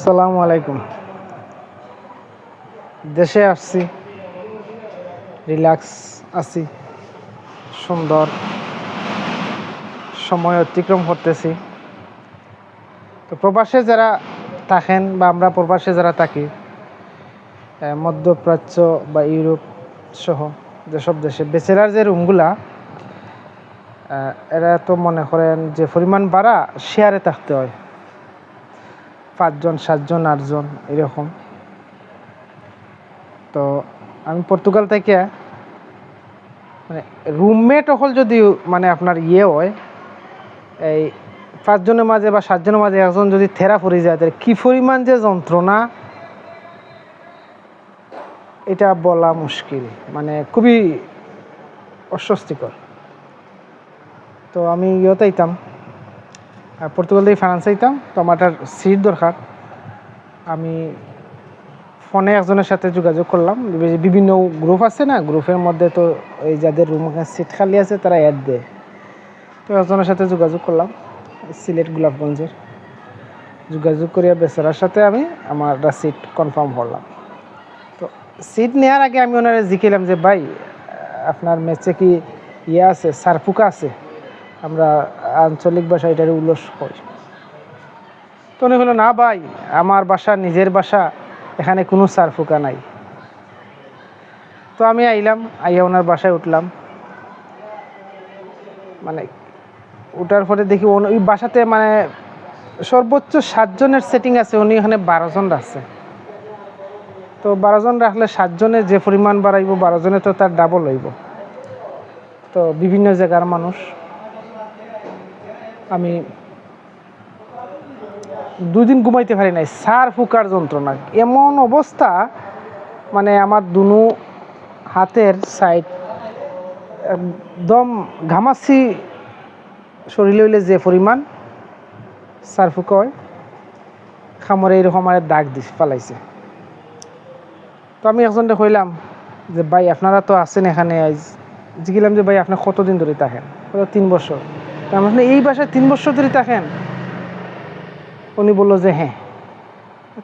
সালামু আলাইকুম। দেশে আসছি। রিল্যাক্স আছি। সুন্দর। সময় অতিক্রম করতেছি। তো প্রবাসে যারা থাকেন বা আমরা প্রবাসে যারা থাকি মধ্যপ্রাচ্য বা ইউরোপ সহ যেসব দেশে বেচেরার যে রুমগুলা এরা তো মনে করেন যে পরিমাণ বাড়া, শেয়ারে থাকতে হয়। পাঁচজন, সাতজন, আটজন, এরকম। তো আমি পর্তুগাল থেকে মানে রুমমেট হল যদি মানে আপনার ইয়ে হয়, এই পাঁচজনের মাঝে বা সাতজনের মাঝে একজন যদি থেরা পড়ে যায়, তাহলে কী পরিমাণ যে যন্ত্রণা? এটা বলা মুশকিল। মানে খুবই অস্বস্তিকর। তো আমি ইয়েতে আইতাম আর পর্তুগাল থেকে ফ্রান্সে আইতাম, তো আমার একটা সিট দরকার। আমি ফোনে একজনের সাথে যোগাযোগ করলাম বিভিন্ন গ্রুপ আছে না গ্রুপের মধ্যে তো এই যাদের রুম সিট খালি আছে, তারা অ্যাড দেয়। তো একজনের সাথে যোগাযোগ করলাম, সিলেট গোলাপগঞ্জের। যোগাযোগ করিয়া বেচারার সাথে আমি আমার একটা সিট কনফার্ম করলাম। তো সিট নেওয়ার আগে আমি ওনারা জিখিলাম যে, ভাই, আপনার ম্যাচে কি ইয়ে আছে, সারফুকা আছে? আমরা আঞ্চলিক ভাষা এটার উল্লস করি তো উনি হলো, না ভাই, আমার বাসা, নিজের বাসা, এখানে কোনো সারফুকা নাই। তো আমি আইলাম, আইয়া ওনার বাসায় উঠলাম। মানে উঠার পরে দেখি ওই বাসাতে মানে সর্বোচ্চ সাতজনের সেটিং আছে, উনি এখানে বারো জন রাখছে তো বারো জন রাখলে সাতজনে যে পরিমাণ বাড়াইব, বারো জনে তো তার ডাবল হইব। তো বিভিন্ন জায়গার মানুষ আমি দুদিন ঘুমাইতে পারি নাই, সার ফুকার যন্ত্রণা। এমন অবস্থা মানে আমার দুনু হাতের সাইড একদম ঘামাসি শরীরে হইলে যে পরিমাণ সার ফুকয়, খামরে এইরকম আমার দাগ দিস পালাইছে। তো আমি একজনকে কইলাম যে, ভাই, আপনারা তো আছেন এখানে, আজ জিগিলাম যে, ভাই, আপনি কতদিন ধরে থাকেন? তিন বছর। তা আমি এই বাসায় তিন বছর ধরে থাকেন? উনি বলল যে হ্যাঁ।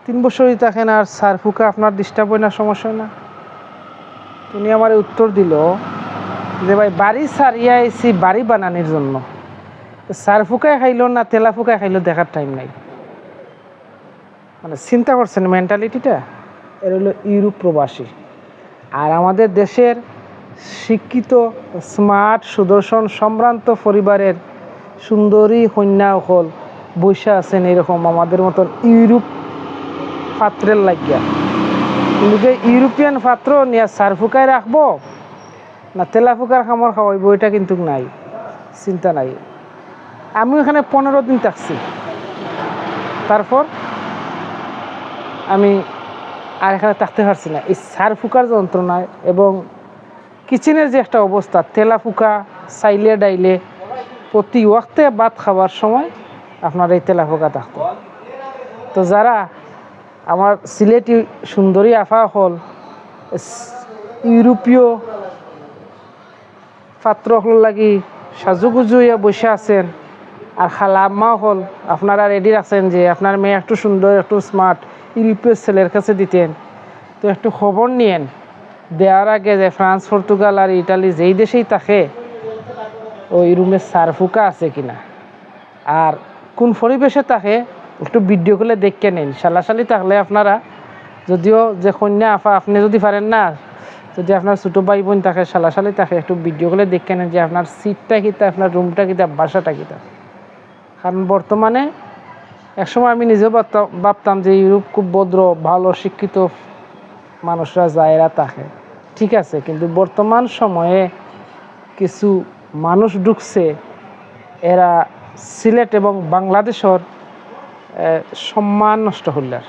তিন বছরই থাকেন আর সার ফুকা আপনার ডিস্টার্ব হয় না, সমস্যা না। উনি আমার উত্তর দিল যে ভাই, বাড়ি সারিয়া এসি বাড়ি বানানোর জন্য। সার ফুকায় খাইলো না তেলা ফুকায় খাইলো দেখার টাইম নাই। মানে চিন্তা করছেন মেন্টালিটিটা এর হলো ইউরোপ প্রবাসী। আর আমাদের দেশের শিক্ষিত স্মার্ট সুদর্শন, সম্ভ্রান্ত পরিবারের সুন্দরী কন্যা হল, বৈশা আছেন এরকম আমাদের মতন ইউরোপ পাত্রের লাগিয়া। কিন্তু ইউরোপিয়ান পাত্র নিয়ে সার ফুকায় রাখব, না তেলা ফুকার খামর খাওয়াইবো, এটা কিন্তু নাই, চিন্তা নাই। আমি এখানে পনেরো দিন থাকছি। তারপর আমি আর এখানে থাকতে পারছি না। এই সার ফুকার যন্ত্রণায় এবং কিচেনের যে একটা অবস্থা, তেলা ফুকা, সাইলে ডাইলে প্রতি ওয়াক্তে ভাত খাওয়ার সময় আপনার এই তেলা ফুকা থাকতো তো যারা আমার সিলেটি সুন্দরী আফা হল ইউরোপীয় পাত্র হল লাগি সাজুগুজু হইয়া বসে আছেন, আর খালা আম্মা হল, আপনারা রেডি রাখছেন যে আপনার মেয়ে একটু সুন্দর, একটু স্মার্ট ইউরোপীয় ছেলের কাছে দিতেন। তো একটু খবর নিয়েন, দেওয়ার আগে যে ফ্রান্স, পর্তুগাল আর ইটালি যেই দেশেই থাকে ওই রুমে সারফুকা আছে কিনা? আর কোন পরিবেশে থাকে, একটু ভিডিও করলে দেখে নিন। সালাসালি থাকলে আপনারা, যদিও যে কন্যা আফা আপনি যদি পারেন না, যদি আপনার ছোটো ভাই বোন থাকে সালাসালি থাকে একটু ভিডিও করলে দেখে নেন যে আপনার সিটটা কিতা, আপনার রুমটা কিতা, বাসাটা কিতা। কারণ বর্তমানে, একসময় আমি নিজেও ভাবতাম যে ইউরোপ খুব ভদ্র, ভালো, শিক্ষিত মানুষরা যায় এরা থাকে। ঠিক আছে, কিন্তু বর্তমান সময়ে কিছু মানুষ ঢুকছে, এরা সিলেট এবং বাংলাদেশের সম্মান নষ্ট করলার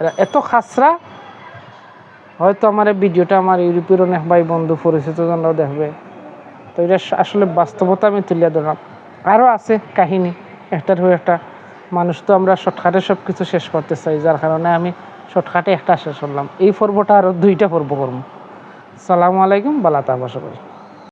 এরা এত খাসরা, হয়তো আমার ভিডিওটা আমার ইউরোপের অনেক ভাই বন্ধু পরিচিত জনরাও দেখবে। তো এটা আসলে বাস্তবতা আমি তুলিয়া ধরলাম। আরও আছে কাহিনী একটার হয়ে একটা। মানুষ তো আমরা শর্টকাটে সব কিছু শেষ করতে চাই, যার কারণে আমি শর্টকাটে একটা শেষ করলাম। এই পর্বটা আরও দুইটা পর্ব করব। সালামু আলাইকুম, বালাতা বাসা করি